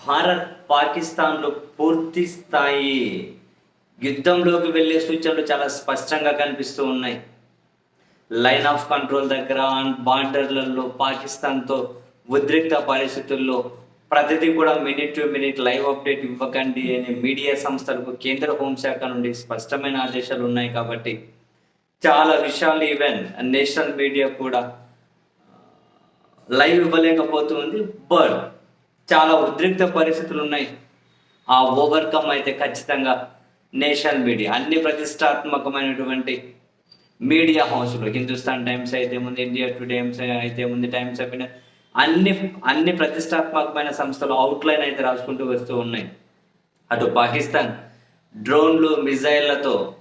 భారత్ పాకిస్తాన్లు పూర్తి స్థాయి యుద్ధంలోకి వెళ్ళే సూచనలు చాలా స్పష్టంగా కనిపిస్తూ ఉన్నాయి. లైన్ ఆఫ్ కంట్రోల్ దగ్గర బార్డర్లలో పాకిస్తాన్తో ఉద్రిక్త పరిస్థితుల్లో ప్రతిదీ కూడా minute to minute live update ఇవ్వకండి అనే మీడియా సంస్థలకు కేంద్ర హోంశాఖ నుండి స్పష్టమైన ఆదేశాలు ఉన్నాయి కాబట్టి చాలా విషయాలు ఈవెన్ నేషనల్ మీడియా కూడా లైవ్ ఇవ్వలేకపోతుంది. బట్ చాలా ఉద్రిక్త పరిస్థితులు ఉన్నాయి ఆ ఓవర్కమ్ అయితే ఖచ్చితంగా నేషనల్ మీడియా అన్ని ప్రతిష్టాత్మకమైనటువంటి మీడియా హౌస్లు హిందుస్థాన్ టైమ్స్ అయితే ముందు ఇండియా టుడే అయితే ముందు టైమ్స్ ఆఫ్ ఇండియా అన్ని అన్ని ప్రతిష్టాత్మకమైన సంస్థలు అవుట్లైన్ అయితే రాసుకుంటూ వస్తూ ఉన్నాయి. అటు పాకిస్తాన్ డ్రోన్లు మిజైళ్ళతో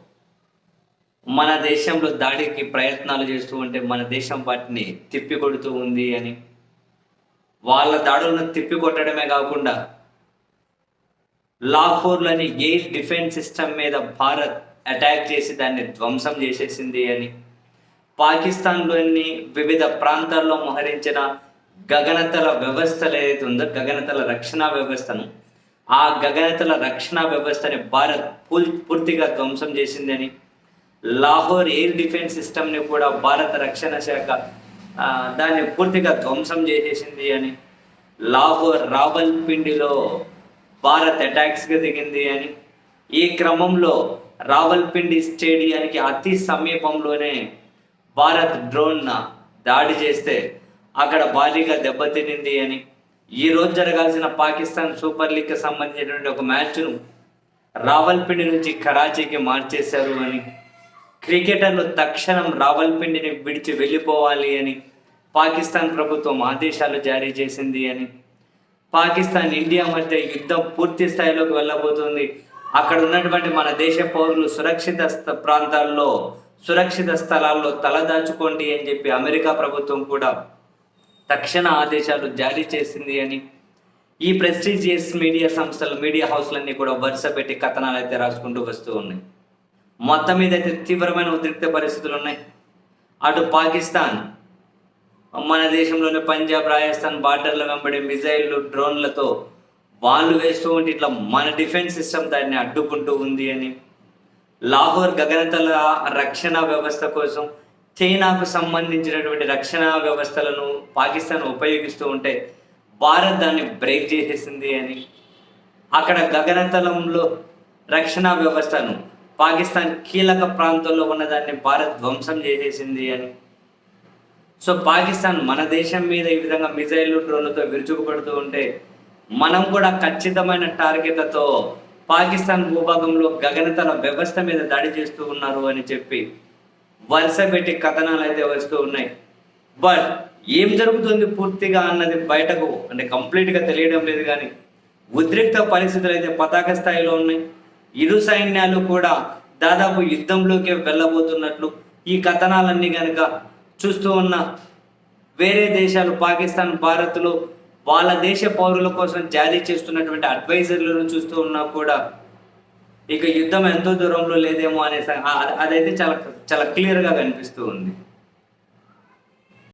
మన దేశంలో దాడికి ప్రయత్నాలు చేస్తూ ఉంటే మన దేశం వాటిని తిప్పికొడుతూ ఉంది అని వాళ్ళ దాడులను తిప్పికొట్టడమే కాకుండా లాహోర్లోని ఎయిర్ డిఫెన్స్ సిస్టమ్ మీద భారత్ అటాక్ చేసి దాన్ని ధ్వంసం చేసేసింది అని పాకిస్తాన్లోని వివిధ ప్రాంతాల్లో మోహరించిన గగనతల వ్యవస్థలు ఏదైతే ఉందో గగనతల రక్షణ వ్యవస్థను ఆ గగనతల రక్షణ వ్యవస్థని భారత్ పూల్- పూర్తిగా ధ్వంసం చేసిందని లాహోర్ ఎయిర్ డిఫెన్స్ సిస్టమ్ని కూడా భారత రక్షణ శాఖ దాన్ని పూర్తిగా ధ్వంసం చేసేసింది అని లాహోర్ రావల్పిండిలో భారత్ అటాక్స్గా దిగింది అని ఈ క్రమంలో రావల్పిండి స్టేడియానికి అతి సమీపంలోనే భారత్ డ్రోన్ దాడి చేస్తే అక్కడ భారీగా దెబ్బతినింది అని ఈ రోజు జరగాల్సిన పాకిస్తాన్ సూపర్ లీగ్కి సంబంధించినటువంటి ఒక మ్యాచ్ను రావల్పిండి నుంచి కరాచీకి మార్చేశారు అని క్రికెటర్లు తక్షణం రావల్పిండిని విడిచి వెళ్ళిపోవాలి అని పాకిస్తాన్ ప్రభుత్వం ఆదేశాలు జారీ చేసింది అని పాకిస్తాన్ ఇండియా మధ్య యుద్ధం పూర్తి స్థాయిలోకి వెళ్ళబోతుంది. అక్కడ ఉన్నటువంటి మన దేశ పౌరులు సురక్షిత ప్రాంతాల్లో సురక్షిత స్థలాల్లో తలదాచుకోండి అని చెప్పి అమెరికా ప్రభుత్వం కూడా తక్షణ ఆదేశాలు జారీ చేసింది అని ఈ ప్రెస్టీజియస్ మీడియా సంస్థలు మీడియా హౌస్లన్నీ కూడా వరుస పెట్టి కథనాలు అయితే రాసుకుంటూ వస్తూ ఉన్నాయి. మొత్తం మీద అయితే తీవ్రమైన ఉద్రిక్త పరిస్థితులు ఉన్నాయి. అటు పాకిస్తాన్ మన దేశంలోని పంజాబ్ రాజస్థాన్ బార్డర్ల వెంబడి మిజైళ్ళు డ్రోన్లతో వాళ్ళు వేస్తూ ఉంటే ఇట్లా మన డిఫెన్స్ సిస్టమ్ దాన్ని అడ్డుకుంటూ ఉంది అని. లాహోర్ గగనతల రక్షణ వ్యవస్థ కోసం చైనాకు సంబంధించినటువంటి రక్షణ వ్యవస్థలను పాకిస్తాన్ ఉపయోగిస్తూ ఉంటే భారత్ దాన్ని బ్రేక్ చేసేసింది అని. అక్కడ గగనతలంలో రక్షణ వ్యవస్థను పాకిస్తాన్ కీలక ప్రాంతంలో ఉన్నదాన్ని భారత్ ధ్వంసం చేసేసింది అని. సో పాకిస్తాన్ మన దేశం మీద ఈ విధంగా మిజైల్ డ్రోన్లతో విరుచుకుపడుతూ ఉంటే మనం కూడా ఖచ్చితమైన టార్గెట్లతో పాకిస్తాన్ భూభాగంలో గగనతల వ్యవస్థ మీద దాడి చేస్తూ ఉన్నారు అని చెప్పి వరుస పెట్టి కథనాలు అయితే వస్తూ ఉన్నాయి. బట్ ఏం జరుగుతుంది పూర్తిగా అన్నది బయటకు అంటే కంప్లీట్గా తెలియడం లేదు కానీ ఉద్రిక్త పరిస్థితులు అయితే పతాక స్థాయిలో ఉన్నాయి. ఇరు సైన్యాలు కూడా దాదాపు యుద్ధంలోకి వెళ్ళబోతున్నట్లు ఈ కథనాలన్నీ కనుక చూస్తూ ఉన్న వేరే దేశాలు పాకిస్తాన్ భారత్లో వాళ్ళ దేశ పౌరుల కోసం జారీ చేస్తున్నటువంటి అడ్వైజర్లను చూస్తూ ఉన్నా కూడా ఇక యుద్ధం ఎంతో దూరంలో లేదేమో అనే అదైతే చాలా చాలా క్లియర్గా కనిపిస్తూ ఉంది.